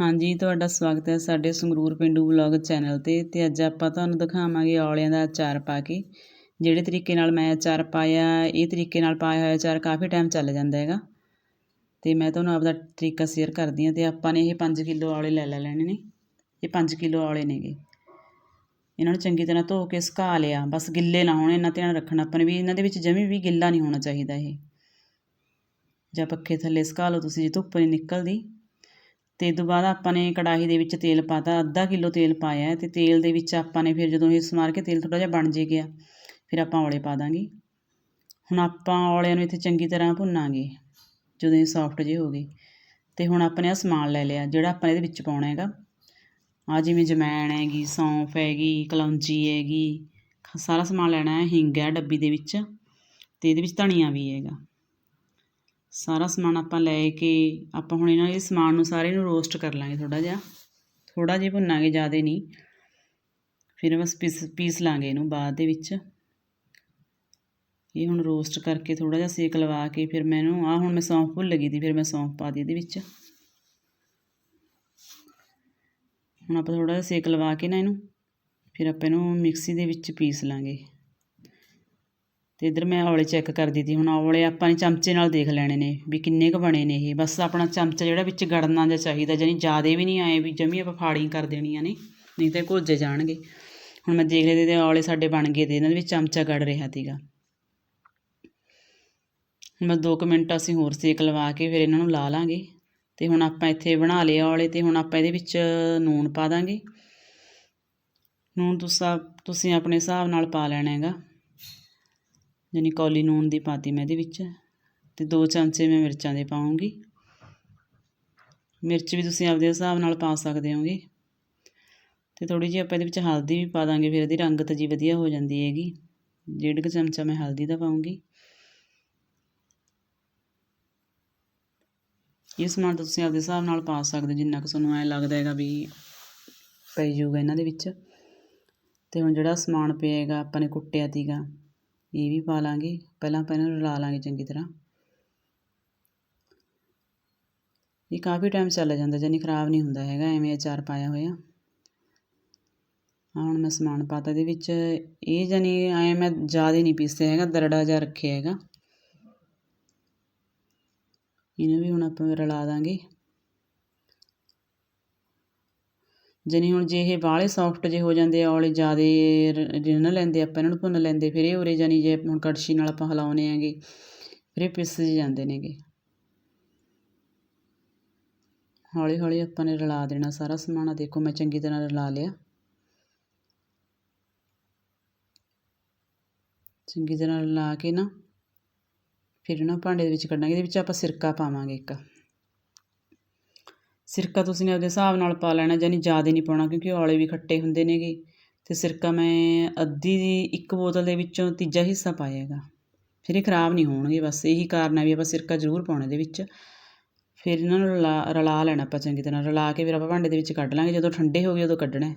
ਹਾਂਜੀ, ਤੁਹਾਡਾ ਸਵਾਗਤ ਹੈ ਸਾਡੇ ਸੰਗਰੂਰ ਪੇਂਡੂ ਵਲੌਗ ਚੈਨਲ 'ਤੇ ਤੇ ਅੱਜ ਆਪਾਂ ਤੁਹਾਨੂੰ ਦਿਖਾਵਾਂਗੇ ਔਲਿਆਂ ਦਾ ਅਚਾਰ ਪਾ ਕੇ। ਜਿਹੜੇ ਤਰੀਕੇ ਨਾਲ ਮੈਂ ਅਚਾਰ ਪਾਇਆ, ਇਹ ਤਰੀਕੇ ਨਾਲ ਪਾਇਆ ਹੋਇਆ ਅਚਾਰ ਕਾਫੀ ਟਾਈਮ ਚੱਲ ਜਾਂਦਾ ਹੈਗਾ। ਤੇ ਮੈਂ ਤੁਹਾਨੂੰ ਆਪਦਾ ਤਰੀਕਾ ਸ਼ੇਅਰ ਕਰਦੀ ਹਾਂ ਤੇ ਆਪਾਂ ਨੇ ਇਹ 5 ਕਿਲੋ ਔਲੇ ਲੈ ਲੈ ਲੈਣੇ ਨੇ। ਇਹ 5 ਕਿਲੋ ਔਲੇ ਨੇਗੇ। ਇਹਨਾਂ ਨੂੰ ਚੰਗੀ ਤਰ੍ਹਾਂ ਧੋ ਕੇ ਸੁਕਾ ਲਿਆ। ਬਸ ਗਿੱਲੇ ਨਾ ਹੋਣ ਇਹਨਾਂ ਧਿਆਨ ਰੱਖਣਾ। ਆਪਾਂ ਨੇ ਵੀ ਇਹਨਾਂ ਦੇ ਵਿੱਚ ਜਮੀ ਵੀ ਗਿੱਲਾ ਨਹੀਂ ਹੋਣਾ ਚਾਹੀਦਾ ਇਹ। ਜਾਂ ਪੱਖੇ ਥੱਲੇ ਸੁਕਾ ਲਓ ਤੁਸੀਂ, ਜੇ ਧੁੱਪ ਨਹੀਂ ਨਿਕਲਦੀ। ਤੇ ਤੋਂ ਬਾਅਦ ਆਪਾਂ ਨੇ ਕੜਾਹੀ ਦੇ ਵਿੱਚ ਤੇਲ ਪਾਤਾ, ਅੱਧਾ ਕਿਲੋ ਤੇਲ ਪਾਇਆ ਤੇ ਤੇਲ ਦੇ ਵਿੱਚ ਆਪਾਂ ਨੇ ਫਿਰ ਜਦੋਂ ਇਹ ਸਮਾਰ ਕੇ ਤੇਲ ਥੋੜਾ ਜਿਹਾ ਬਣ ਜੇ ਗਿਆ, ਫਿਰ ਆਪਾਂ ਔਲੇ ਪਾ ਦਾਂਗੇ। ਹੁਣ ਆਪਾਂ ਔਲਿਆਂ ਨੂੰ ਇੱਥੇ ਚੰਗੀ ਤਰ੍ਹਾਂ ਭੁੰਨਾਂਗੇ, ਜਦੋਂ ਇਹ ਸੌਫਟ ਜੇ ਹੋ ਗਏ। ਤੇ ਹੁਣ ਆਪਾਂ ਨੇ ਆ ਸਮਾਨ ਲੈ ਲਿਆ, ਜਿਹੜਾ ਆਪਾਂ ਇਹਦੇ ਵਿੱਚ ਪਾਉਣਾ ਹੈਗਾ। ਆ ਜਿਵੇਂ ਜਮੈਣ ਹੈਗੀ, ਸੌਂਫ ਹੈਗੀ, ਕਲੌਂਜੀ ਹੈਗੀ, ਸਾਰਾ ਸਮਾਨ ਲੈਣਾ ਹੈ, ਹਿੰਗ ਹੈ ਡੱਬੀ ਦੇ ਵਿੱਚ। ਤੇ ਇਹਦੇ ਵਿੱਚ ਧਨੀਆ ਵੀ ਹੈਗਾ। ਸਾਰਾ ਸਮਾਨ ਆਪਾਂ ਲੈ ਕੇ ਆਪਾਂ ਹੁਣ ਇਹਨਾਂ ਦੇ ਸਮਾਨ ਨੂੰ ਸਾਰੇ ਨੂੰ ਰੋਸਟ ਕਰ ਲਾਂਗੇ ਥੋੜਾ ਜਿਹਾ। ਥੋੜਾ ਜਿਹਾ ਭੁੰਨਾਂਗੇ, ਜ਼ਿਆਦਾ ਨਹੀਂ। ਫਿਰ ਬਸ ਪੀਸ ਪੀਸ ਲਾਂਗੇ ਇਹਨੂੰ ਬਾਅਦ ਦੇ ਵਿੱਚ। ਇਹ ਹੁਣ ਰੋਸਟ ਕਰਕੇ ਥੋੜਾ ਜਿਹਾ ਸੇਕ ਲਵਾ ਕੇ ਫਿਰ ਮੈਨੂੰ ਆ ਹੁਣ ਮੈਂ ਸੌਂਫ ਭੁੱਲ ਗਈ ਦੀ, ਫਿਰ ਮੈਂ ਸੌਂਫ ਪਾ ਦੀ ਇਹਦੇ ਵਿੱਚ। ਹੁਣ ਆਪਾਂ ਥੋੜਾ ਜਿਹਾ ਸੇਕ ਲਵਾ ਕੇ ਨਾ ਇਹਨੂੰ, ਫਿਰ ਆਪਾਂ ਇਹਨੂੰ ਮਿਕਸੀ ਦੇ ਵਿੱਚ ਪੀਸ ਲਾਂਗੇ। ਅਤੇ ਇੱਧਰ ਮੈਂ ਔਲੇ ਚੈੱਕ ਕਰਦੀ ਤੀ ਹੁਣ ਔਲੇ ਆਪਾਂ ਨੇ ਚਮਚੇ ਨਾਲ ਦੇਖ ਲੈਣੇ ਨੇ ਵੀ ਕਿੰਨੇ ਕੁ ਬਣੇ ਨੇ ਇਹ। ਬਸ ਆਪਣਾ ਚਮਚਾ ਜਿਹੜਾ ਵਿੱਚ ਗੜਨਾ ਜਿਹਾ ਚਾਹੀਦਾ ਜਾਨੀ ਜ਼ਿਆਦਾ ਵੀ ਨਹੀਂ ਆਏ ਵੀ ਜਮੀ ਆਪਾਂ ਫਾੜੀਆਂ ਕਰ ਦੇਣੀਆਂ ਨੇ, ਨਹੀਂ ਤਾਂ ਘੁੱਜੇ ਜਾਣਗੇ। ਹੁਣ ਮੈਂ ਦੇਖ ਲਏ ਤੇ ਔਲੇ ਸਾਡੇ ਬਣ ਗਏ ਤੇ ਇਹਨਾਂ ਦੇ ਵਿੱਚ ਚਮਚਾ ਗੜ ਰਿਹਾ ਤੀਗਾ ਮੈਂ 2 ਮਿੰਟ ਅਸੀਂ ਹੋਰ ਸੇਕ ਲਵਾ ਕੇ ਫਿਰ ਇਹਨਾਂ ਨੂੰ ਲਾ ਲਾਂਗੇ। ਤੇ ਹੁਣ ਆਪਾਂ ਇੱਥੇ ਬਣਾ ਲਏ ਔਲੇ ਤੇ ਹੁਣ ਆਪਾਂ ਇਹਦੇ ਵਿੱਚ ਨੂਣ ਪਾ ਦਾਂਗੇ। ਨੂਣ ਤੁਸੀਂ ਤੁਸੀਂ ਆਪਣੇ ਹਿਸਾਬ ਨਾਲ ਪਾ ਲੈਣਾ ਹੈਗਾ। ਯਾਨੀ ਕੌਲੀ ਨੂਣ ਦੀ ਪਾਤੀ ਮੈਂ ਇਹਦੇ ਵਿੱਚ ਅਤੇ ਦੋ ਚਮਚੇ ਮੈਂ ਮਿਰਚਾਂ ਦੇ ਪਾਉਂਗੀ ਮਿਰਚ ਵੀ ਤੁਸੀਂ ਆਪਦੇ ਹਿਸਾਬ ਨਾਲ ਪਾ ਸਕਦੇ ਹੋਗੇ। ਤੇ ਥੋੜੀ ਜਿਹੀ ਆਪਾਂ ਇਹਦੇ ਵਿੱਚ ਹਲਦੀ ਵੀ ਪਾ ਦਾਂਗੇ, ਫਿਰ ਇਹਦੀ ਰੰਗਤ ਜੀ ਵਧੀਆ ਹੋ ਜਾਂਦੀ ਹੈਗੀ। ਡੇਢ ਕੁ ਚਮਚਾ ਮੈਂ ਹਲਦੀ ਦਾ ਪਾਉਂਗੀ ਇਹ ਸਮਾਨ ਤੁਸੀਂ ਆਪਦੇ ਹਿਸਾਬ ਨਾਲ ਪਾ ਸਕਦੇ ਜਿੰਨਾ ਕੁ ਤੁਹਾਨੂੰ ਐ ਲੱਗਦਾ ਹੈਗਾ ਵੀ ਪੈ ਜਾਊਗਾ ਇਹਨਾਂ ਦੇ ਵਿੱਚ। ਤੇ ਹੁਣ ਜਿਹੜਾ ਸਮਾਨ ਪਿਆ ਹੈਗਾ, ਆਪਾਂ ਨੇ ਕੁੱਟਿਆ ਤੀਗਾ ਇਹ ਵੀ ਪਾ ਲਾਂਗੇ। ਪਹਿਲਾਂ ਆਪਾਂ ਇਹਨਾਂ ਨੂੰ ਰਲਾ ਲਾਂਗੇ ਚੰਗੀ ਤਰ੍ਹਾਂ। ਇਹ ਕਾਫੀ ਟਾਈਮ ਚੱਲ ਜਾਂਦਾ ਜਾਨੀ ਖਰਾਬ ਨਹੀਂ ਹੁੰਦਾ ਹੈਗਾ, ਐਵੇਂ ਅਚਾਰ ਪਾਇਆ ਹੋਇਆ। ਆ ਹੁਣ ਮੈਂ ਸਮਾਨ ਪਾਤਾ, ਇਹਦੇ ਵਿੱਚ ਇਹ ਜਾਨੀ ਐ ਮੈਂ ਜ਼ਿਆਦਾ ਨਹੀਂ ਪੀਸਿਆ ਹੈਗਾ, ਦਰੜਾ ਜਿਹਾ ਰੱਖਿਆ ਹੈਗਾ। ਇਹਨੂੰ ਵੀ ਹੁਣ ਆਪਾਂ ਰਲਾ ਦਾਂਗੇ। ਜਾਣੀ ਹੁਣ ਜੇ ਇਹ ਬਾਹਲੇ ਸੋਫਟ ਜੇ ਹੋ ਜਾਂਦੇ ਆ, ਔਲੇ ਜ਼ਿਆਦਾ ਰਿੰਨ ਲੈਂਦੇ, ਆਪਾਂ ਇਹਨਾਂ ਨੂੰ ਭੁੰਨ ਲੈਂਦੇ, ਫਿਰ ਇਹ ਉਰੇ ਜਾਣੀ ਜੇ ਹੁਣ ਕੜਛੀ ਨਾਲ ਆਪਾਂ ਹਿਲਾਉਨੇ ਆਂਗੇ ਫਿਰ ਇਹ ਪਿਸ ਜਾਂਦੇ ਨੇਗੇ। ਹੌਲੀ ਹੌਲੀ ਆਪਾਂ ਨੇ ਰਲਾ ਦੇਣਾ ਸਾਰਾ ਸਮਾਨ ਆ ਦੇਖੋ ਮੈਂ ਚੰਗੀ ਤਰ੍ਹਾਂ ਰਲਾ ਲਿਆ। ਚੰਗੀ ਤਰ੍ਹਾਂ ਰਲਾ ਕੇ ਨਾ, ਫਿਰ ਇਹਨਾਂ ਭਾਂਡੇ ਦੇ ਵਿੱਚ ਕੱਢਾਂਗੇ, ਇਹਦੇ ਵਿੱਚ ਆਪਾਂ ਸਿਰਕਾ ਪਾਵਾਂਗੇ ਇੱਕ। ਸਿਰਕਾ ਤੁਸੀਂ ਨੇ ਆਪਦੇ ਹਿਸਾਬ ਨਾਲ ਪਾ ਲੈਣਾ ਯਾਨੀ ਜ਼ਿਆਦਾ ਨਹੀਂ ਪਾਉਣਾ ਕਿਉਂਕਿ ਔਲੇ ਵੀ ਖੱਟੇ ਹੁੰਦੇ ਨੇਗੇ। ਅਤੇ ਸਿਰਕਾ ਮੈਂ ਅੱਧੀ ਦੀ ਇੱਕ ਬੋਤਲ ਦੇ ਵਿੱਚੋਂ ਤੀਜਾ ਹਿੱਸਾ ਪਾਇਆਗਾ ਫਿਰ ਇਹ ਖਰਾਬ ਨਹੀਂ ਹੋਣਗੇ, ਬਸ ਇਹੀ ਕਾਰਨ ਹੈ ਵੀ ਆਪਾਂ ਸਿਰਕਾ ਜ਼ਰੂਰ ਪਾਉਣਾ ਇਹਦੇ ਵਿੱਚ। ਫਿਰ ਇਹਨਾਂ ਨੂੰ ਰਲਾ ਰਲਾ ਲੈਣਾ ਆਪਾਂ ਚੰਗੀ ਤਰ੍ਹਾਂ, ਰਲਾ ਕੇ ਫਿਰ ਆਪਾਂ ਭਾਂਡੇ ਦੇ ਵਿੱਚ ਕੱਢ ਲਾਂਗੇ, ਜਦੋਂ ਠੰਡੇ ਹੋ ਗਏ ਉਦੋਂ ਕੱਢਣਾ।